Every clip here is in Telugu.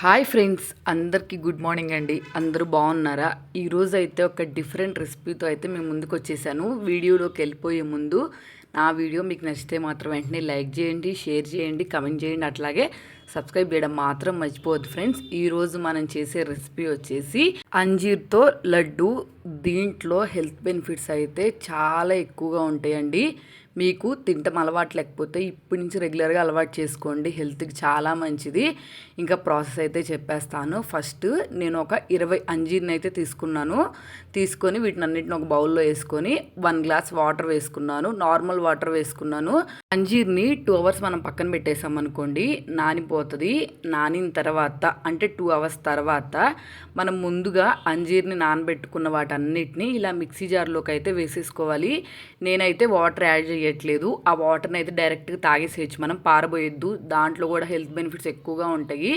హాయ్ ఫ్రెండ్స్ అందరికీ గుడ్ మార్నింగ్ అండి. అందరూ బాగున్నారా? ఈరోజు అయితే ఒక డిఫరెంట్ రెసిపీతో అయితే మేము ముందుకు వచ్చేసాను. వీడియోలోకి వెళ్ళిపోయే ముందు నా వీడియో మీకు నచ్చితే మాత్రం వెంటనే లైక్ చేయండి షేర్ చేయండి కమెంట్ చేయండి. అట్లాగే సబ్స్క్రైబ్ చేయడం మాత్రం మర్చిపోవద్దు ఫ్రెండ్స్. ఈరోజు మనం చేసే రెసిపీ వచ్చేసి అంజీర్తో లడ్డు. దీంట్లో హెల్త్ బెనిఫిట్స్ అయితే చాలా ఎక్కువగా ఉంటాయండి. మీకు తింటం అలవాటు లేకపోతే ఇప్పటి నుంచి రెగ్యులర్గా అలవాటు చేసుకోండి. హెల్త్కి చాలా మంచిది. ఇంకా ప్రాసెస్ అయితే చెప్పేస్తాను. ఫస్ట్ నేను ఒక ఇరవై అంజీర్ని అయితే తీసుకున్నాను. తీసుకొని వీటిని అన్నిటిని ఒక బౌల్లో వేసుకొని వన్ గ్లాస్ వాటర్ వేసుకున్నాను. నార్మల్ వాటర్ వేసుకున్నాను. అంజీర్ని టూ అవర్స్ మనం పక్కన పెట్టేసాం అనుకోండి నానిపోతుంది నానిన తర్వాత అంటే టూ అవర్స్ తర్వాత మనం ముందుగా అంజీర్ని నానబెట్టుకున్న వాటన్నిటిని ఇలా మిక్సీ జార్లోకి అయితే వేసేసుకోవాలి. నేనైతే వాటర్ యాడ్ చేయట్లేదు. ఆ వాటర్ని అయితే డైరెక్ట్గా తాగేసేయచ్చు. మనం పారబోయొద్దు. దాంట్లో కూడా హెల్త్ బెనిఫిట్స్ ఎక్కువగా ఉంటాయి.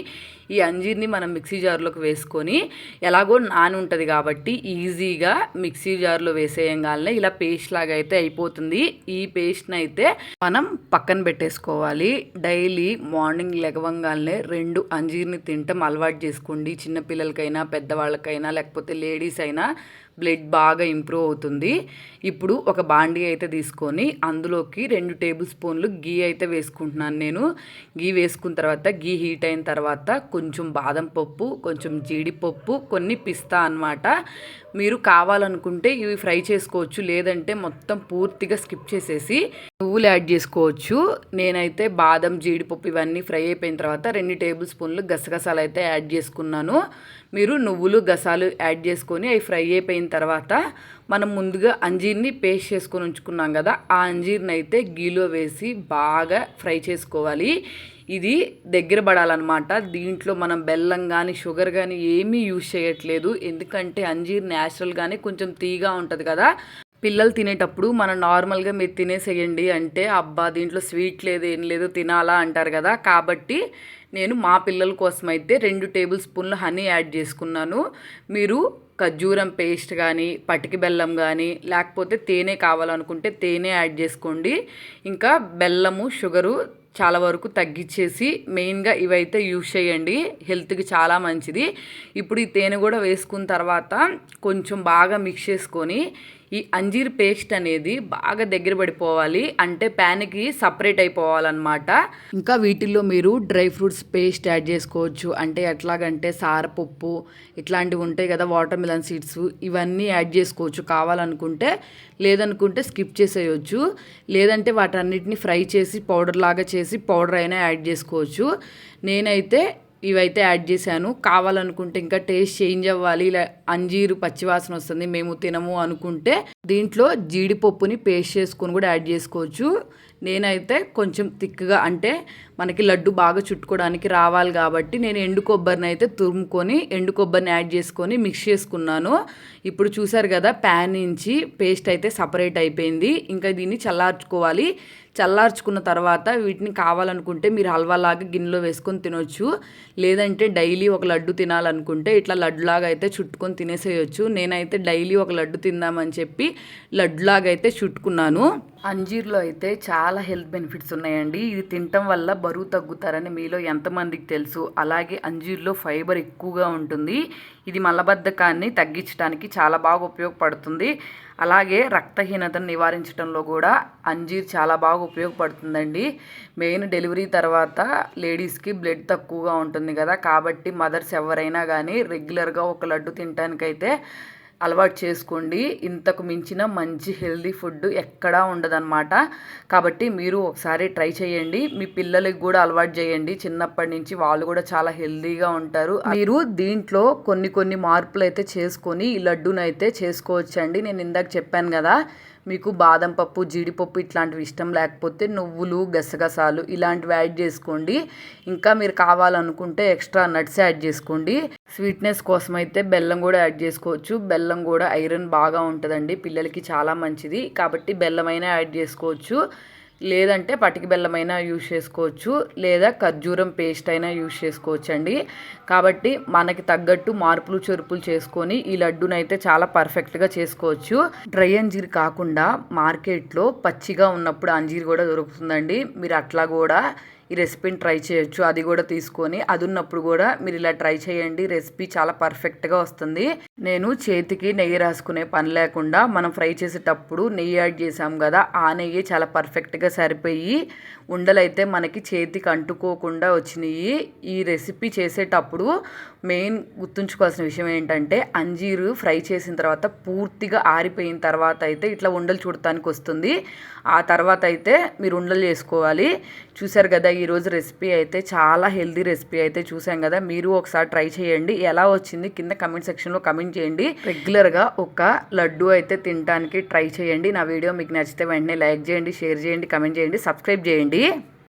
ఈ అంజీర్ని మనం మిక్సీ జార్లోకి వేసుకొని ఎలాగో నాని ఉంటుంది కాబట్టి ఈజీగా మిక్సీ జార్లో వేసేయంగానే ఇలా పేస్ట్ లాగా అయితే అయిపోతుంది. ఈ పేస్ట్ని అయితే మనం పక్కన పెట్టేసుకోవాలి. డైలీ మార్నింగ్ లెగవంగానే రెండు అంజీర్ని తింటాం అలవాటు చేసుకోండి. చిన్నపిల్లలకైనా పెద్దవాళ్ళకైనా లేకపోతే లేడీస్ అయినా బ్లడ్ బాగా ఇంప్రూవ్ అవుతుంది. ఇప్పుడు ఒక బాండీ అయితే తీసుకొని అందులోకి రెండు టేబుల్ స్పూన్లు గీ అయితే వేసుకుంటున్నాను నేను. గీ వేసుకున్న తర్వాత గీ హీట్ అయిన తర్వాత కొంచెం బాదం పప్పు కొంచెం జీడిపప్పు కొన్ని పిస్తా అనమాట మీరు కావాలనుకుంటే ఇవి ఫ్రై చేసుకోవచ్చు. లేదంటే మొత్తం పూర్తిగా స్కిప్ చేసేసి నువ్వులు యాడ్ చేసుకోవచ్చు. నేనైతే బాదం జీడిపప్పు ఇవన్నీ ఫ్రై అయిపోయిన తర్వాత రెండు టేబుల్ స్పూన్లు గసగసాలు అయితే యాడ్ చేసుకున్నాను. మీరు నువ్వులు గసాలు యాడ్ చేసుకొని అవి ఫ్రై అయిపోయిన తర్వాత మనం ముందుగా అంజీర్ని పేస్ట్ చేసుకొని ఉంచుకున్నాం కదా ఆ అంజీర్ని అయితే గీలో వేసి బాగా ఫ్రై చేసుకోవాలి. ఇది దగ్గర పడాలన్నమాట. దీంట్లో మనం బెల్లం కానీ షుగర్ కానీ ఏమీ యూజ్ చేయట్లేదు. ఎందుకంటే అంజీర్ న్యాచురల్గానే కొంచెం తీగా ఉంటుంది కదా. పిల్లలు తినేటప్పుడు మనం నార్మల్గా మీరు తినేసేయండి అంటే అబ్బా దీంట్లో స్వీట్ లేదు ఏం లేదు తినాలా అంటారు కదా. కాబట్టి నేను మా పిల్లల కోసం అయితే రెండు టేబుల్ స్పూన్లు హనీ యాడ్ చేసుకున్నాను. మీరు ఖర్జూరం పేస్ట్ కానీ పటికి బెల్లం కానీ లేకపోతే తేనె కావాలనుకుంటే తేనె యాడ్ చేసుకోండి. ఇంకా బెల్లము షుగరు చాలా వరకు తగ్గించేసి మెయిన్గా ఇవైతే యూజ్ చేయండి. హెల్త్కి చాలా మంచిది. ఇప్పుడు ఈ తేనె కూడా వేసుకున్న తర్వాత కొంచెం బాగా మిక్స్ చేసుకొని ఈ అంజీర్ పేస్ట్ అనేది బాగా దగ్గర పడిపోవాలి. అంటే ప్యాన్కి సపరేట్ అయిపోవాలన్నమాట. ఇంకా వీటిల్లో మీరు డ్రై ఫ్రూట్స్ పేస్ట్ యాడ్ చేసుకోవచ్చు. అంటే ఎట్లాగంటే సారపప్పు ఇట్లాంటివి ఉంటాయి కదా వాటర్ మిలన్ సీడ్స్ ఇవన్నీ యాడ్ చేసుకోవచ్చు. కావాలనుకుంటే లేదనుకుంటే స్కిప్ చేసేయచ్చు. లేదంటే వాటన్నిటిని ఫ్రై చేసి పౌడర్ లాగా చేసి పౌడర్ అయినా యాడ్ చేసుకోవచ్చు. నేనైతే ఇవైతే యాడ్ చేశాను. కావాలనుకుంటే ఇంకా టేస్ట్ చేంజ్ అవ్వాలి. ఇలా అంజీరు పచ్చివాసన వస్తుంది. మేము తినము అనుకుంటే దీంట్లో జీడిపప్పుని పేస్ట్ చేసుకొని కూడా యాడ్ చేసుకోవచ్చు. నేనైతే కొంచెం థిక్గా అంటే మనకి లడ్డు బాగా చుట్టుకోవడానికి రావాలి కాబట్టి నేను ఎండు కొబ్బరిని అయితే తురుముకొని ఎండు కొబ్బరిని యాడ్ చేసుకొని మిక్స్ చేసుకున్నాను. ఇప్పుడు చూసారు కదా ప్యాన్ నుంచి పేస్ట్ అయితే సపరేట్ అయిపోయింది. ఇంకా దీన్ని చల్లార్చుకోవాలి. చల్లార్చుకున్న తర్వాత వీటిని కావాలనుకుంటే మీరు హల్వాలాగా గిన్నెలో వేసుకొని తినొచ్చు. లేదంటే డైలీ ఒక లడ్డు తినాలనుకుంటే ఇట్లా లడ్డులాగా అయితే చుట్టుకొని తినేసేయచ్చు. నేనైతే డైలీ ఒక లడ్డు తిందామని చెప్పి లడ్డులాగా అయితే చుట్టుకున్నాను. అంజీర్లో అయితే చాలా హెల్త్ బెనిఫిట్స్ ఉన్నాయండి. ఇది తినటం వల్ల బరువు తగ్గుతారని మీలో ఎంతమందికి తెలుసు. అలాగే అంజీర్లో ఫైబర్ ఎక్కువగా ఉంటుంది. ఇది మలబద్ధకాన్ని తగ్గించడానికి చాలా బాగా ఉపయోగపడుతుంది. అలాగే రక్తహీనతను నివారించడంలో కూడా అంజీర్ చాలా బాగా ఉపయోగపడుతుందండి. మెయిన్ డెలివరీ తర్వాత లేడీస్కి బ్లడ్ తక్కువగా ఉంటుంది కదా. కాబట్టి మదర్స్ ఎవరైనా కానీ రెగ్యులర్గా ఒక లడ్డు తినడానికైతే అలవాటు చేసుకోండి. ఇంతకు మించిన మంచి హెల్దీ ఫుడ్ ఎక్కడా ఉండదన్నమాట. కాబట్టి మీరు ఒకసారి ట్రై చేయండి. మీ పిల్లలకి కూడా అలవాటు చేయండి. చిన్నప్పటి నుంచి వాళ్ళు కూడా చాలా హెల్దీగా ఉంటారు. మీరు దీంట్లో కొన్ని కొన్ని మార్పులు అయితే చేసుకొని ఈ లడ్డూనైతే అయితే చేసుకోవచ్చండి. నేను ఇందాక చెప్పాను కదా మీకు బాదం పప్పు జీడిపప్పు ఇట్లాంటివి ఇష్టం లేకపోతే నువ్వులు గసగసాలు ఇలాంటివి యాడ్ చేసుకోండి. ఇంకా మీరు కావాలనుకుంటే ఎక్స్ట్రా నట్స్ యాడ్ చేసుకోండి. స్వీట్నెస్ కోసం అయితే బెల్లం కూడా యాడ్ చేసుకోవచ్చు. బెల్లం కూడా ఐరన్ బాగా ఉంటుందండి. పిల్లలకి చాలా మంచిది. కాబట్టి బెల్లమైనా యాడ్ చేసుకోవచ్చు. లేదంటే పటికి బెల్లమైనా యూజ్ చేసుకోవచ్చు లేదా ఖర్జూరం పేస్ట్ అయినా యూజ్ చేసుకోవచ్చు అండి కాబట్టి మనకి తగ్గట్టు మార్పులు చెరుపులు చేసుకొని ఈ లడ్డునైతే అయితే చాలా పర్ఫెక్ట్గా చేసుకోవచ్చు. డ్రై అంజీర్ కాకుండా మార్కెట్లో పచ్చిగా ఉన్నప్పుడు అంజీర్ కూడా దొరుకుతుందండి. మీరు అట్లా కూడా ఈ రెసిపీని ట్రై చేయొచ్చు అది కూడా తీసుకొని అది ఉన్నప్పుడు కూడా మీరు ఇలా ట్రై చేయండి. రెసిపీ చాలా పర్ఫెక్ట్గా వస్తుంది. నేను చేతికి నెయ్యి రాసుకునే పని లేకుండా మనం ఫ్రై చేసేటప్పుడు నెయ్యి యాడ్ చేసాం కదా ఆ నెయ్యి చాలా పర్ఫెక్ట్గా సరిపోయి ఉండలైతే మనకి చేతికి అంటుకోకుండా వచ్చినాయి. ఈ రెసిపీ చేసేటప్పుడు మెయిన్ గుర్తుంచుకోవాల్సిన విషయం ఏంటంటే అంజీరు ఫ్రై చేసిన తర్వాత పూర్తిగా ఆరిపోయిన తర్వాత అయితే ఇట్లా ఉండలు చూడటానికి వస్తుంది. ఆ తర్వాత అయితే మీరు ఉండలు చేసుకోవాలి. చూసారు కదా ఈరోజు రెసిపీ అయితే చాలా హెల్దీ రెసిపీ అయితే చూసాం కదా మీరు ఒకసారి ట్రై చేయండి. ఎలా వచ్చింది కింద కమెంట్ సెక్షన్లో కమెంట్ చేయండి. రెగ్యులర్గా ఒక లడ్డు అయితే తినడానికి ట్రై చేయండి. నా వీడియో మీకు నచ్చితే వెంటనే లైక్ చేయండి షేర్ చేయండి కమెంట్ చేయండి సబ్స్క్రైబ్ చేయండి.